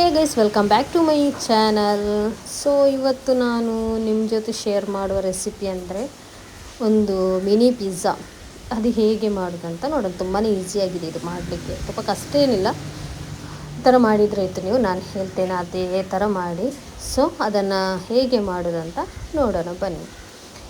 Hey guys welcome back to my channel so ಇವತ್ತು ನಾನು ನಿಮ್ಮ ಜೊತೆ ಶೇರ್ ಮಾಡುವ ರೆಸಿಪಿ ಅಂದರೆ ಒಂದು ಮಿನಿ ಪಿಜ್ಜಾ ಅದು ಹೇಗೆ ಮಾಡೋದಂತ ನೋಡೋಣ. ತುಂಬಾ ಈಸಿಯಾಗಿದೆ ಇದು ಮಾಡಲಿಕ್ಕೆ. ಸ್ವಲ್ಪ ಕಷ್ಟ ಏನಿಲ್ಲ. ಈ ಥರ ಮಾಡಿದರೆ ಆಯಿತು ನೀವು. ನಾನು ಹೇಳ್ತೇನೆ ಅದೇ ಥರ ಮಾಡಿ. ಸೊ ಅದನ್ನು ಹೇಗೆ ಮಾಡೋದಂತ ನೋಡೋಣ. ಬನ್ನಿ.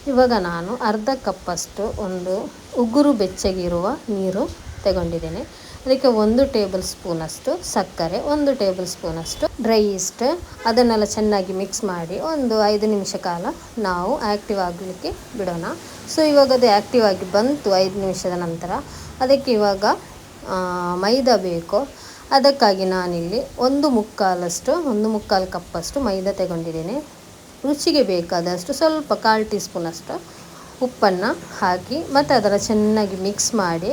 ಇವಾಗ ನಾನು ಅರ್ಧ ಕಪ್ಪಷ್ಟು ಒಂದು ಉಗುರು ಬೆಚ್ಚಗಿರುವ ನೀರು ತಗೊಂಡಿದ್ದೇನೆ. ಅದಕ್ಕೆ ಒಂದು ಟೇಬಲ್ ಸ್ಪೂನಷ್ಟು ಸಕ್ಕರೆ, ಒಂದು ಟೇಬಲ್ ಸ್ಪೂನಷ್ಟು ಡ್ರೈ ಈಸ್ಟ್ ಅದನ್ನೆಲ್ಲ ಚೆನ್ನಾಗಿ ಮಿಕ್ಸ್ ಮಾಡಿ ಒಂದು ಐದು ನಿಮಿಷ ಕಾಲ ನಾವು ಆ್ಯಕ್ಟಿವ್ ಆಗಲಿಕ್ಕೆ ಬಿಡೋಣ. ಸೊ ಇವಾಗ ಅದು ಆ್ಯಕ್ಟಿವ್ ಆಗಿ ಬಂತು ಐದು ನಿಮಿಷದ ನಂತರ. ಅದಕ್ಕೆ ಇವಾಗ ಮೈದಾ ಬೇಕು. ಅದಕ್ಕಾಗಿ ನಾನಿಲ್ಲಿ ಒಂದು ಮುಕ್ಕಾಲಷ್ಟು, ಒಂದು ಮುಕ್ಕಾಲು ಕಪ್ಪಷ್ಟು ಮೈದಾ ತಗೊಂಡಿದ್ದೇನೆ. ರುಚಿಗೆ ಬೇಕಾದಷ್ಟು ಸ್ವಲ್ಪ ಕಾಲು ಟೀ ಸ್ಪೂನಷ್ಟು ಉಪ್ಪನ್ನು ಹಾಕಿ ಮತ್ತು ಅದರ ಚೆನ್ನಾಗಿ ಮಿಕ್ಸ್ ಮಾಡಿ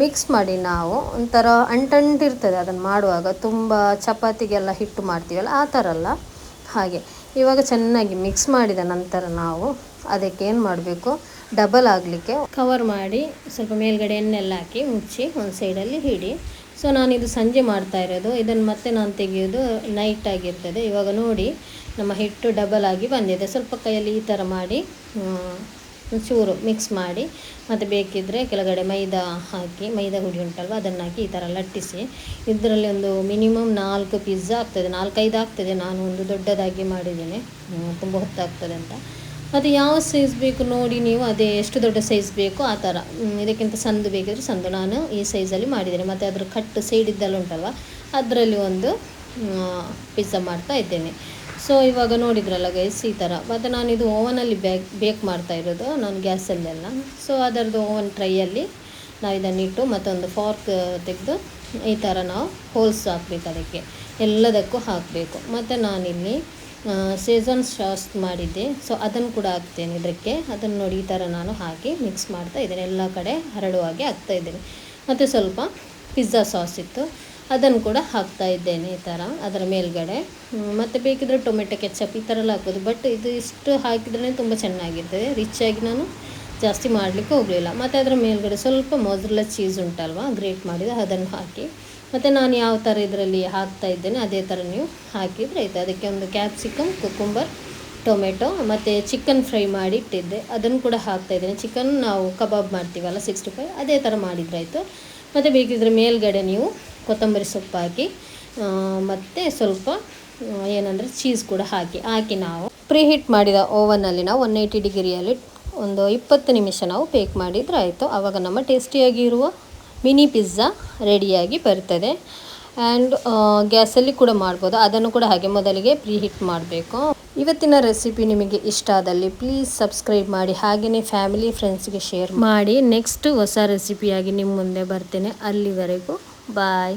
ಮಿಕ್ಸ್ ಮಾಡಿ ನಾವು ಒಂಥರ ಅಂಟಂಟಿರ್ತದೆ ಅದನ್ನು ಮಾಡುವಾಗ. ತುಂಬ ಚಪಾತಿಗೆಲ್ಲ ಹಿಟ್ಟು ಮಾಡ್ತೀವಲ್ಲ, ಆ ಥರ ಅಲ್ಲ. ಹಾಗೆ ಇವಾಗ ಚೆನ್ನಾಗಿ ಮಿಕ್ಸ್ ಮಾಡಿದ ನಂತರ ನಾವು ಅದಕ್ಕೆ ಏನು ಮಾಡಬೇಕು? ಡಬಲ್ ಆಗಲಿಕ್ಕೆ ಕವರ್ ಮಾಡಿ ಸ್ವಲ್ಪ ಮೇಲ್ಗಡೆ ಎಣ್ಣೆಲ್ಲ ಹಾಕಿ ಮುಚ್ಚಿ ಒಂದು ಸೈಡಲ್ಲಿ ಹಿಡಿ ಸೊ ನಾನಿದು ಸಂಜೆ ಮಾಡ್ತಾ ಇರೋದು. ಇದನ್ನು ಮತ್ತೆ ನಾನು ತೆಗೆಯೋದು ನೈಟ್ ಆಗಿರ್ತದೆ. ಇವಾಗ ನೋಡಿ ನಮ್ಮ ಹಿಟ್ಟು ಡಬಲ್ ಆಗಿ ಬಂದಿದೆ. ಸ್ವಲ್ಪ ಕೈಯಲ್ಲಿ ಈ ಥರ ಮಾಡಿ ಚೂರು ಮಿಕ್ಸ್ ಮಾಡಿ, ಮತ್ತು ಬೇಕಿದ್ದರೆ ಕೆಳಗಡೆ ಮೈದಾ ಹಾಕಿ, ಮೈದಾ ಹುಡಿ ಉಂಟಲ್ವ ಅದನ್ನು ಹಾಕಿ ಈ ಥರ ಲಟ್ಟಿಸಿ. ಇದರಲ್ಲಿ ಒಂದು ಮಿನಿಮಮ್ ನಾಲ್ಕು ಪಿಜ್ಜಾ ಆಗ್ತದೆ, ನಾಲ್ಕೈದು ಆಗ್ತದೆ, ನಾನು ಒಂದು ದೊಡ್ಡದಾಗಿ ಮಾಡಿದ್ದೇನೆ. ತುಂಬ ಹೊತ್ತಾಗ್ತದೆ ಅಂತ. ಅದು ಯಾವ ಸೈಜ್ ಬೇಕು ನೋಡಿ ನೀವು, ಅದೇ ಎಷ್ಟು ದೊಡ್ಡ ಸೈಜ್ ಬೇಕು, ಆ ಥರ ಇದಕ್ಕಿಂತ ಸಂದು ಬೇಕಿದ್ರೆ ಸಂದು. ನಾನು ಈ ಸೈಜಲ್ಲಿ ಮಾಡಿದ್ದೇನೆ. ಮತ್ತು ಅದರ ಕಟ್ ಸೈಡ್ ಇದ್ದಲ್ಲ ಉಂಟಲ್ವ, ಅದರಲ್ಲಿ ಒಂದು ಪಿಜ್ಜಾ ಮಾಡ್ತಾ ಇದ್ದೇನೆ. ಸೊ ಇವಾಗ ನೋಡಿದ್ರಲ್ಲ ಗೈಸ್ ಈ ಥರ ಮತ್ತು ಇದು ಓವನಲ್ಲಿ ಬೇಕ್ ಬೇಕ್ ಮಾಡ್ತಾ ಇರೋದು, ನಾನು ಗ್ಯಾಸಲ್ಲೆಲ್ಲ ಸೊ ಅದರದ್ದು ಓವನ್ ಟ್ರೈಯಲ್ಲಿ ನಾವು ಇದನ್ನಿಟ್ಟು ಮತ್ತೊಂದು ಫಾರ್ಕ್ ತೆಗೆದು ಈ ಥರ ನಾವು ಹೋಲ್ಸ್ ಹಾಕ್ಬೇಕು ಅದಕ್ಕೆ. ಎಲ್ಲದಕ್ಕೂ ಹಾಕಬೇಕು. ಮತ್ತು ನಾನಿಲ್ಲಿ ಸೀಸನ್ ಸಾಸ್ ಮಾಡಿದ್ದೆ. ಸೊ ಅದನ್ನು ಕೂಡ ಹಾಕ್ತೇನೆ ಇದಕ್ಕೆ ಅದನ್ನು ನೋಡಿ ಈ ಥರ ನಾನು ಹಾಕಿ ಮಿಕ್ಸ್ ಮಾಡ್ತಾ ಇದ್ದೇನೆ. ಎಲ್ಲ ಕಡೆ ಹರಡುವಾಗೆ ಹಾಕ್ತಾ ಇದ್ದೇನೆ. ಮತ್ತು ಸ್ವಲ್ಪ ಪಿಜ್ಜಾ ಸಾಸ್ ಇತ್ತು. ಅದನ್ನು ಕೂಡ ಹಾಕ್ತಾ ಇದ್ದೇನೆ ಈ ಥರ, ಅದರ ಮೇಲ್ಗಡೆ. ಮತ್ತು ಬೇಕಿದ್ರೆ ಟೊಮೆಟೊ ಕೆಚ್ಚಪ್ ಈ ಥರ ಎಲ್ಲ ಹಾಕೋದು ಬಟ್ ಇದು ಇಷ್ಟು ಹಾಕಿದ್ರೇ ತುಂಬ ಚೆನ್ನಾಗಿರ್ತದೆ. ರಿಚ್ಚಾಗಿ ನಾನು ಜಾಸ್ತಿ ಮಾಡಲಿಕ್ಕೆ ಹೋಗಲಿಲ್ಲ. ಮತ್ತು ಅದರ ಮೇಲ್ಗಡೆ ಸ್ವಲ್ಪ ಮೊದಲ ಚೀಸ್ ಉಂಟಲ್ವ ಗ್ರೇಟ್ ಮಾಡಿದ ಅದನ್ನು ಹಾಕಿ. ಮತ್ತು ನಾನು ಯಾವ ಥರ ಇದರಲ್ಲಿ ಹಾಕ್ತಾ ಇದ್ದೇನೆ, ಅದೇ ಥರ ನೀವು ಹಾಕಿದರೆ ಆಯಿತು. ಅದಕ್ಕೆ ಒಂದು ಕ್ಯಾಪ್ಸಿಕಮ್ ಕುಕುಂಬರ್ ಟೊಮೆಟೊ ಮತ್ತು ಚಿಕನ್ ಫ್ರೈ ಮಾಡಿ ಇಟ್ಟಿದ್ದೆ ಅದನ್ನು ಕೂಡ ಹಾಕ್ತಾ ಇದ್ದೇನೆ. ಚಿಕನ್ ನಾವು ಕಬಾಬ್ ಮಾಡ್ತೀವಲ್ಲ ಸಿಕ್ಸ್ಟಿ ಫೈವ್ ಅದೇ ಥರ ಮಾಡಿದ್ರಾಯಿತು ಮತ್ತು ಬೇಕಿದ್ರೆ ಮೇಲ್ಗಡೆ ನೀವು ಕೊತ್ತಂಬರಿ ಸೊಪ್ಪು ಹಾಕಿ ಮತ್ತು ಸ್ವಲ್ಪ ಏನಂದರೆ ಚೀಸ್ ಕೂಡ ಹಾಕಿ ಹಾಕಿ ನಾವು ಪ್ರೀ ಹೀಟ್ ಮಾಡಿದ ಓವನಲ್ಲಿ ನಾವು ಒನ್ ಏಯ್ಟಿ ಡಿಗ್ರಿಯಲ್ಲಿ ಒಂದು ಇಪ್ಪತ್ತು ನಿಮಿಷ ನಾವು ಬೇಕ್ ಮಾಡಿದರೆ ಆಯಿತು. ಆವಾಗ ನಮ್ಮ ಟೇಸ್ಟಿಯಾಗಿರುವ ಮಿನಿ ಪಿಜ್ಜಾ ರೆಡಿಯಾಗಿ ಬರ್ತದೆ. ಆ್ಯಂಡ್ ಗ್ಯಾಸಲ್ಲಿ ಕೂಡ ಮಾಡ್ಬೋದು. ಅದನ್ನು ಕೂಡ ಹಾಗೆ ಮೊದಲಿಗೆ ಪ್ರೀ ಹಿಟ್ ಮಾಡಬೇಕು. ಇವತ್ತಿನ ರೆಸಿಪಿ ನಿಮಗೆ ಇಷ್ಟ ಆದಲ್ಲಿ ಪ್ಲೀಸ್ ಸಬ್ಸ್ಕ್ರೈಬ್ ಮಾಡಿ, ಹಾಗೆಯೇ ಫ್ಯಾಮಿಲಿ ಫ್ರೆಂಡ್ಸ್ಗೆ ಶೇರ್ ಮಾಡಿ. ನೆಕ್ಸ್ಟ್ ಹೊಸ ರೆಸಿಪಿಯಾಗಿ ನಿಮ್ಮ ಮುಂದೆ ಬರ್ತೇನೆ. ಅಲ್ಲಿವರೆಗೂ ബായ്